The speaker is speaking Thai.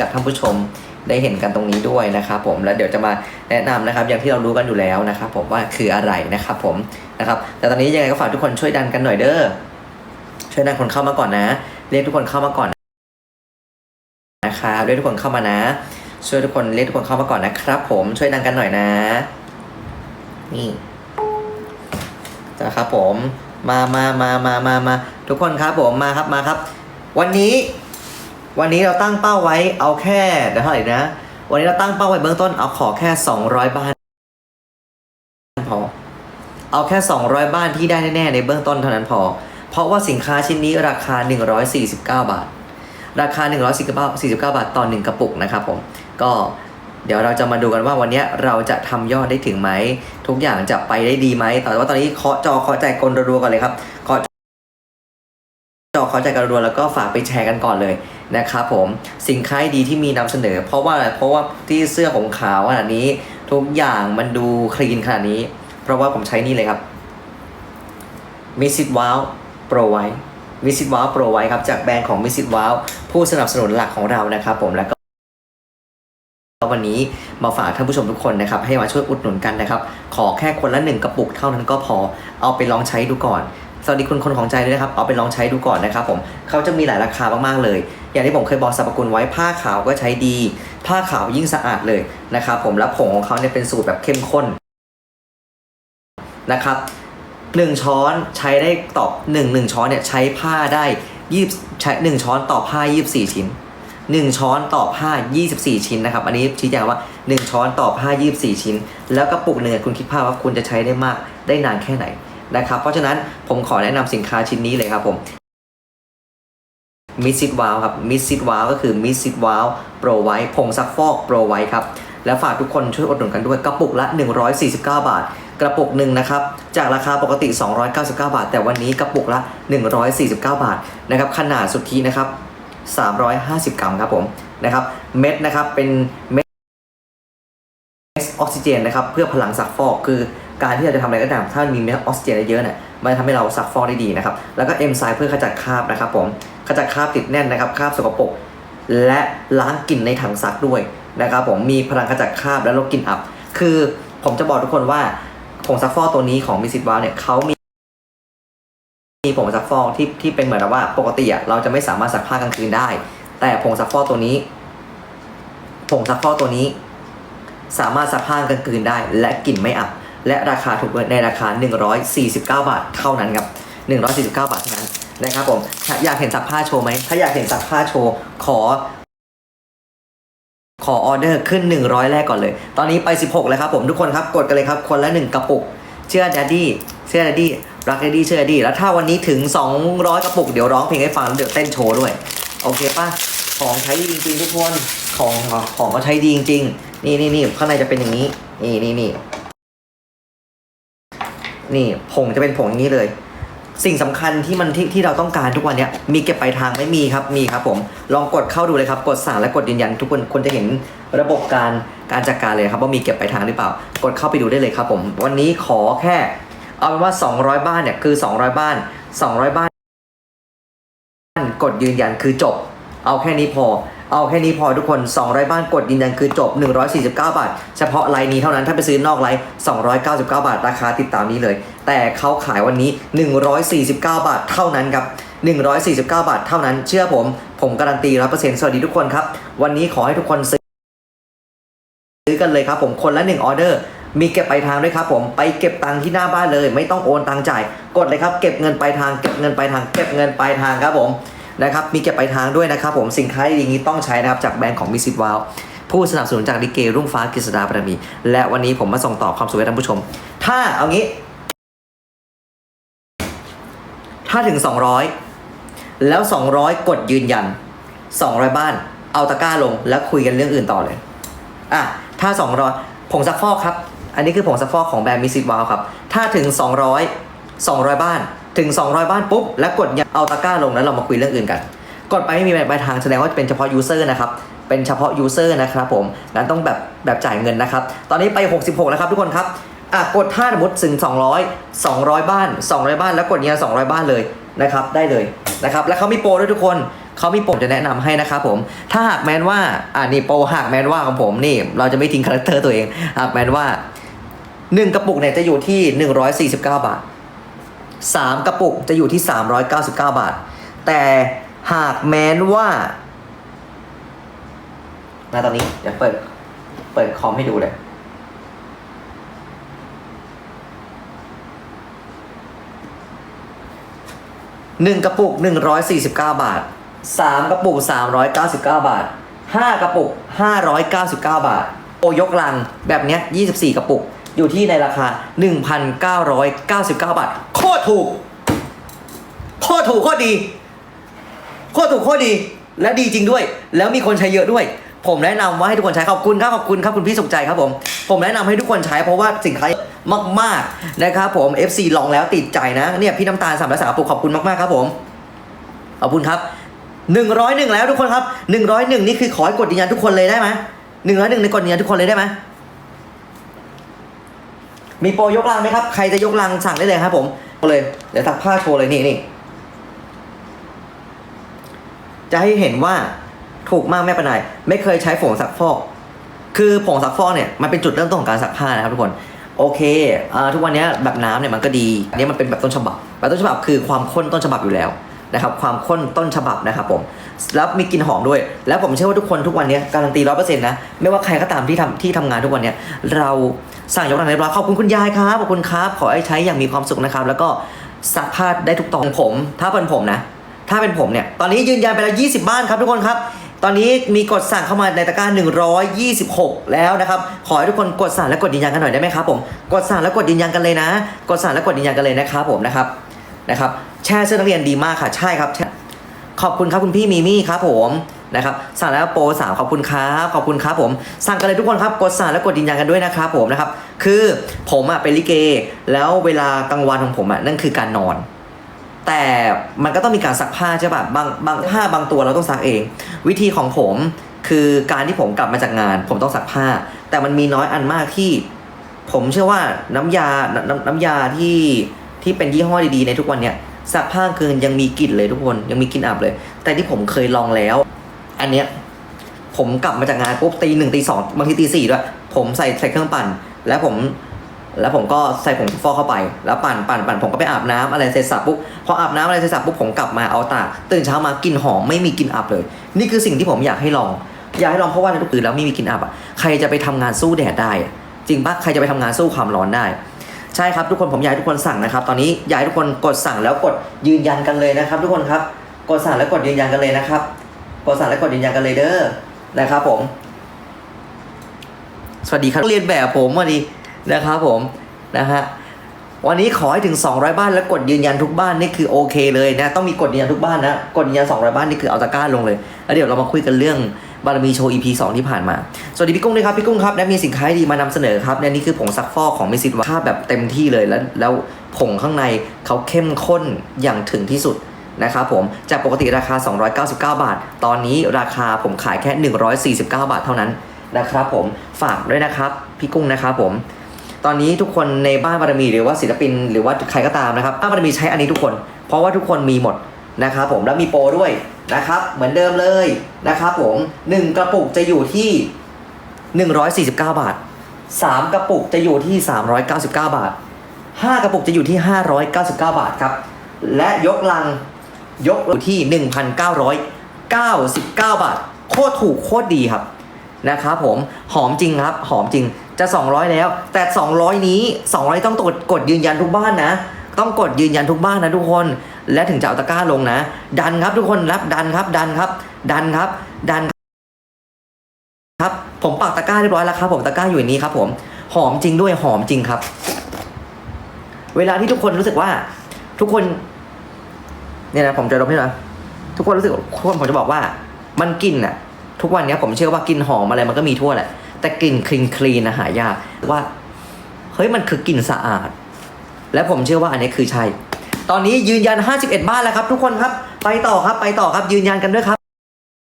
กับท่านผู้ชมได้เห็นกันตรงนี้ด้วยนะครับผมแล้วเดี๋ยวจะมาแนะนำนะครับอย่างที่เรารู้กันอยู่แล้วนะครับผมว่าคืออะไรนะครับผมนะครับแต่ตอนนี้ยังไงก็ฝากทุกคนช่วยดันกันหน่อยเด้อช่วยดันคนเข้ามาก่อนนะ เรียกทุกคนเข้ามาก่อนนะครับเรียกทุกคนเข้ามานะ ช่วยทุกคนเรียกทุกคนเข้ามาก่อนนะครับ ผมช่วยดันกันหน่อยนะ นี่นะครับผมมามามามามามาทุกคนครับผมมาครับมาครับ วันนี้ วันนี้เราตั้งเป้าไว้เอาแค่เดี๋ยวเท่าไหร่นะ วันนี้เราตั้งเป้าไว้เบื้องต้นเอาขอแค่ 200 บ้านพอ เอาแค่ 200 บ้านที่ได้แน่ๆในเบื้องต้นเท่านั้นพอ เพราะว่าสินค้าชิ้นนี้ราคา 149 บาท ราคา 149 49 บาทต่อ 1 กระปุกนะครับผม ก็เดี๋ยวเราจะมาดูกันว่าวันนี้เราจะทำยอดได้ถึงไหม ทุกอย่างจะไปได้ดีไหมแต่ว่าตอนนี้เคาะจอเคาะใจกลรัวๆก่อนเลยครับ จอเคาใจกันรัวแล้วก็ฝากไปแชร์กันก่อนเลยนะครับผมสินค้าดีที่มีนำเสนอ เพราะว่าอะไรเพราะว่าที่เสื้อของขาวขนาดนี้ทุกอย่างมันดูคลีนขนาดนี้ เพราะว่าผมใช้นี่เลยครับมิสิ w ว้าวโปรไว้มิสิ w ว้าวโปรไว้ครับจากแบรนด์ของมิสิ w ว้าวผู้สนับสนุนหลักของเรานะครับผมแล้วก็วันนี้มาฝากท่านผู้ชมทุกคนนะครับ ให้มาช่วยอุดหนุนกันนะครับ ขอแค่คนละหนึ่งกระปุกเท่านั้นก็พอเอาไปลองใช้ดูก่อน สวัสดีคุณคนของใจด้วยนะครับ เอาไปลองใช้ดูก่อนนะครับผมเขาจะมีหลายราคามากๆเลย อย่างที่ผมเคยบอกสรรพคุณไว้ผ้าขาวก็ใช้ดี ผ้าขาวยิ่งสะอาดเลยนะครับผมแล้วผงของเขาเนี่ยเป็นสูตรแบบเข้มข้นนะครับหนึ่งช้อนใช้ได้ต่อหนึ่งหนึ่งช้อนเนี่ยใช้ผ้าได้ยี่ใช้หนึ่งช้อนต่อผ้ายี่สี่ชิ้นหนึ่งช้อนต่อผ้ายี่สิบสี่ชิ้นนะครับ อันนี้ชี้แจงว่าหนึ่งช้อนต่อผ้ายี่สิบสี่ชิ้น แล้วกระปุกหนึ่งอคุณคิดภาพว่าคุณจะใช้ได้มากได้นานแค่ไหน นะครับ เพราะฉะนั้นผมขอแนะนำสินค้าชิ้นนี้เลยครับผมมิสซิ w ว w ครับมิสซิ w ว w ก็คือมิสซิ w ว w โปรไว้ผงซักฟอกโปรไว้ครับแล้วฝากทุกคนช่วยอุดหนุนกันด้วยกระปุกละ 149 บาท กระปุกหนึ่งนะครับ จากราคาปกติ 299 บาท แต่วันนี้กระปุกละ 149 บาทนะครับขนาดสุทธินะครับ 350 กรัมครับผมนะครับเม็ดนะครับเป็นเม็ดออกซิเจนนะครับเพื่อพลังซักฟอกคือ การที่เราจะทำอะไรก็ตามถ้ามีเม็ดออกซิเจนเยอะเนี่ยมันจะทำให้เราซักฟอกได้ดีนะครับแล้วก็เอนไซม์เพื่อขจัดคราบนะครับผมขจัดคราบติดแน่นนะครับคราบสกปรกและล้างกลิ่นในถังซักด้วยนะครับผมมีพลังขจัดคราบและลดกลิ่นอับ คือผมจะบอกทุกคนว่าผงซักฟอกตัวนี้ของมิสิตวาเนี่ยเขามีมีผงซักฟอกที่ที่เป็นเหมือนกับว่าปกติอะเราจะไม่สามารถซักผ้ากลางคืนได้ แต่ผงซักฟอกตัวนี้ผงซักฟอกตัวนี้ สามารถซักผ้ากลางคืนได้ และกลิ่นไม่อับ และราคาถูกด้วยในราคา 149 บาทเท่านั้นครับ 149 บาทเท่านั้นนะครับผมอยากเห็นซักผ้าโชว์ไหมถ้าอยากเห็นซักผ้าโชว์ขอ ขอออเดอร์ขึ้น 100 แรกก่อนเลย ตอนนี้ไป 16เลยครับผมทุกคนครับกดกันเลยครับ คนละ 1 กระปุก เชื่อแดดดี้เชื่อแดดดี้รักแดดดี้เชื่อแดดดี้แล้วถ้าวันนี้ถึง 200 กระปุกเดี๋ยวร้องเพลงให้ฟังแล้วเดี๋ยวเต้นโชว์ด้วย โอเคป่ะของใช้ดีจริงๆทุกคนของของก็ใช้ดีจริงๆนี่นี่นี่ข้างในจะเป็นอย่างนี้ นี่นี่นี่ นี่ผงจะเป็นผงอย่างนี้เลย สิ่งสำคัญที่มันที่ที่เราต้องการทุกวันเนี้ยมีเก็บปลายทางไม่มีครับมีครับผมลองกดเข้าดูเลยครับ กดสั่งและกดยืนยัน ทุกคนคนจะเห็นระบบการการจัดการเลยครับว่ามีเก็บปลายทางหรือเปล่า กดเข้าไปดูได้เลยครับผม วันนี้ขอแค่ เอาเป็นว่า 200 บ้านเนี่ยคือ 200 บ้าน 200 บ้าน กดยืนยันคือจบ เอาแค่นี้พอ เอาแค่นี้พอทุกคน 200 บ้านกดยืนยันคือจบ 149 บาท เฉพาะไลน์นี้เท่านั้นถ้าไปซื้อนอกไลน์299 บาท ราคาติดตามนี้เลย แต่เขาขายวันนี้ 149 บาทเท่านั้นครับ149 บาทเท่านั้นเชื่อผม ผมการันตีร้อเปอร์เซ็นต์สวัสดีทุกคนครับ วันนี้ขอให้ทุกคนซื้อซื้อกันเลยครับผมคนละหนึ่งออเดอร์ มีเก็บปลายทางด้วยครับผมไปเก็บตังค์ที่หน้าบ้านเลย ไม่ต้องโอนตังค์จ่าย กดเลยครับ เก็บเงินปลายทาง เก็บเงินปลายทาง เก็บเงินปลายทางครับผม นะครับมีเก็บปลายทางด้วยนะครับผมสินค้าดีๆนี้ต้องใช้นะครับจากแบรนด์ของมิสิวาวผู้สนับสนุนจากลิเกรุ่งฟ้ากฤษดาบารมี และวันนี้ผมมาส่งต่อความสุขให้ท่านผู้ชม ถ้าเอางี้ ถ้าถึง 200 แล้ว 200 กดยืนยัน 200 บ้าน เอาตะกร้าลงแล้วคุยกันเรื่องอื่นต่อเลยอะถ้า 200ผงซักฟอกครับ อันนี้คือผงซักฟอกของแบรนด์มิสิวาวครับถ้าถึง 200 200 บ้าน ถึง 200 บ้านปุ๊บ แล้วกดเอาตะกร้าลงแล้วเรามาคุยเรื่องอื่นกัน กดไปไม่มีปลายทางแสดงว่าเป็นเฉพาะยูเซอร์นะครับเป็นเฉพาะยูเซอร์นะครับผมนั้นต้องแบบแบบจ่ายเงินนะครับ ตอนนี้ไป 66 แล้วครับทุกคนครับอะกดถ้าสมมติถึง 200 200 บ้าน 200 บ้าน แล้วกดเนี้ย200 บ้านเลยนะครับได้เลยนะครับแล้วเขามีโปรด้วยทุกคนเขามีโปรจะแนะนำให้นะครับผมถ้าหากแม้นว่าอ่านี่โปรหากแม้นว่าของผมนี่เราจะไม่ทิ้งคาแรคเตอร์ตัวเองหากแม้นว่าหนึ่งกระปุกเนี่ยจะอยู่ที่ 149 บาท สามกระปุกจะอยู่ที่ 399 บาท แต่หากแม้นว่าณตอนนี้เดี๋ยวเปิด เปิดคอมให้ดูเลย หนึ่งกระปุก149บาทสามกระปุก399บาทห้ากระปุก599บาท โอยกลังแบบเนี้ย24กระปุกอยู่ที่ในราคา1,999บาทโคตรถูกโคตร ถูกโคตรดีโคตรถูกโคตรดีและดีจริงด้วย แล้วมีคนใช้เยอะด้วย ผมแนะนำว่าให้ทุกคนใช้ขอบคุณครับขอบคุณครับคุณพี่สุขใจครับผม ผมแนะนำให้ทุกคนใช้เพราะว่าสินค้ามาก ๆ นะครับผม FC ลองแล้วติดใจนะเนี่ยพี่น้ำตาลสามร้อยสาปุกขอบคุณมาก ๆ ครับผม ขอบคุณครับหนึ่งร้อยหนึ่งแล้วทุกคนครับหนึ่งร้อยหนึ่งนี่คือขอให้กดยืนยันทุกคนเลยได้ไหมหนึ่งร้อยหนึ่งในกดยืนยันทุกคนเลยได้ไหมมีโปรยกลังไหมครับ ใครจะยกลังสั่งได้เลยครับผม เอาเลย เดี๋ยวตักผ้าโชว์เลยนี่นี่จะให้เห็นว่าถูกมากแม่ปนายไม่เคยใช้ผงซักฟอก คือผงซักฟอกเนี่ยมันเป็นจุดเริ่มต้นของการซักผ้านะครับทุกคนโอเคอทุกวันนี้แบบน้ำเนี่ยมันก็ดีอันนี้มันเป็นแบบต้นฉบับแบบต้นฉบับคือความข้นต้นฉบับอยู่แล้ว นะครับความข้นต้นฉบับนะครับผมแล้วมีกลิ่นหอมด้วย แล้วผมเชื่อว่าทุกคนทุกวันนี้การันตีร้อยเปอร์เซ็นต์นะไม่ว่าใครก็ตามที่ทำที่ทำงานทุกวันเนี้ยเราสั่งยกลังเรียบร้อยขอบคุณคุณยายครับขอบคุณครับขอให้ใช้อย่างมีความสุขนะครับ แล้วก็ซักผ้าได้ทุกตอนผม ถ้าเป็นผมนะ ถ้าเป็นผมเนี่ยตอนนี้ยืนยันไปแล้ว 20 บ้านครับทุกคนครับตอนนี้มีกดสั่งเข้ามาในตะกร้า 126 แล้วนะครับ ขอให้ทุกคนกดสั่งและกดยืนยันกันหน่อยได้ไหมครับผม กดสั่งและกดยืนยันกันเลยนะ กดสั่งและกดยืนยันกันเลยนะครับผมนะครับ นะครับ แช่เสื้อนักเรียนดีมากค่ะ ใช่ครับ ขอบคุณครับคุณพี่มีมี่ครับผมนะครับสั่งแล้วโปรสามขอบคุณครับขอบคุณครับผมสั่งกันเลยทุกคนครับกดสั่งและกดยืนยันกันด้วยนะครับผมนะครับคือผมอะเป็นลิเก แล้วเวลากลางวันของผมอะนั่นคือการนอน แต่มันก็ต้องมีการซักผ้าใช่ป่ะบางบางผ้าบางตัวเราต้องซักเอง วิธีของผมคือการที่ผมกลับมาจากงาน ผมต้องซักผ้า แต่มันมีน้อยอันมากที่ ผมเชื่อว่าน้ำยาน้ำน้ำน้ำยาที่ที่เป็นยี่ห้อดีๆในทุกวันเนี่ย ซักผ้าเกินยังมีกลิ่นเลยทุกคนยังมีกลิ่นอับเลย แต่ที่ผมเคยลองแล้ว อันเนี้ยผมกลับมาจากงานปุ๊บตีหนึ่งตีสองบางทีตีสี่ด้วย ผมใส่ใส่เครื่องปั่น แล้วผม แล้วผมก็ใส่ผงซักฟอกเข้าไปแล้วปั่นปั่นปั่นผมก็ไปอาบน้ำอะไรเสร็จสับปุ๊บพออาบน้ำอะไรเสร็จสับปุ๊บผมกลับมาเอาตากตื่นเช้ามากลิ่นหอมไม่มีกลิ่นอับเลย นี่คือสิ่งที่ผมอยากให้ลอง อยากให้ลองเพราะว่าในทุกคืนแล้วไม่มีกลิ่นอับอะใครจะไปทำงานสู้แดดได้จริงปะใครจะไปทำงานสู้ความร้อนได้ ใช่ครับทุกคนผมอยากให้ทุกคนสั่งนะครับ ตอนนี้อยากให้ทุกคนกดสั่งแล้วกดยืนยันกันเลยนะครับ ทุกคนครับกดสั่งแล้วกดยืนยันกันเลยนะครับ กดสั่งแล้วกดยืนยันกันเลยเด้อนะครับผม สวัสดีครับเรียนแบบผมสวัสดีนะครับผมนะฮะวันนี้ขอให้ถึง 200 บ้านแล้วกดยืนยันทุกบ้านนี่คือโอเคเลยนะต้องมีกดยืนยันทุกบ้านนะกดยืนยัน200 บ้านนี่คือเอาตะกร้าลงเลยแล้วเดี๋ยวเรามาคุยกันเรื่อง บารมีโชว์ EP 2 ที่ผ่านมา สวัสดีพี่กุ้งด้วยครับ พี่กุ้งครับและมีสินค้าดีมานำเสนอครับและนี่คือผงซักฟอกของมิสิตว่าแบบเต็มที่เลยแล้วแล้วผงข้างในเขาเข้มข้นอย่างถึงที่สุดนะครับผมจากปกติราคา 299 บาท ตอนนี้ราคาผมขายแค่ 149 บาทเท่านั้นนะครับผมฝากด้วยนะครับพี่กุ้งนะครับผมตอนนี้ทุกคนในบ้านบารมีหรือว่าศิลปิน หรือว่าใครก็ตามนะครับบ้านบารมีใช้อันนี้ทุกคน เพราะว่าทุกคนมีหมดนะครับผมแล้วมีโปรด้วย นะครับ เหมือนเดิมเลยนะครับผม1กระปุกจะอยู่ที่ 149 บาท 3 กระปุกจะอยู่ที่ 399 บาท 5 กระปุกจะอยู่ที่ 599 บาทครับ และยกลังยกอยู่ที่ 1,999 บาท โคตรถูกโคตรดีครับนะครับผมหอมจริงครับ หอมจริงจะ 200 แล้ว แต่ 200 นี้ 200 ต้องกดกดยืนยันทุกบ้านนะ ต้องกดยืนยันทุกบ้านนะทุกคน และถึงจะเอาตะกร้าลงนะ ดันครับทุกคนรับดันครับ ดันครับ ดันครับ ดันครับ ผมปักตะกร้าเรียบร้อยแล้วครับ ผมตะกร้าอยู่ในนี้ครับ ผมหอมจริงด้วยหอมจริงครับ เวลาที่ทุกคนรู้สึกว่า ทุกคน เนี่ยนะผมจะลบให้นะทุกคนรู้สึกทุกคนผมจะบอกว่า มันกลิ่นอะทุกวันนี้ผมเชื่อว่ากลิ่นหอมอะไรมันก็มีทั่วแหละ แต่กลิ่นคลีนคลีนนะหายากว่าเฮ้ยมันคือกลิ่นสะอาด และผมเชื่อว่าอันนี้คือใช่ ตอนนี้ยืนยัน 51 บ้านแล้วครับ ทุกคนครับ ไปต่อครับ ไปต่อครับ ยืนยันกันด้วยครับ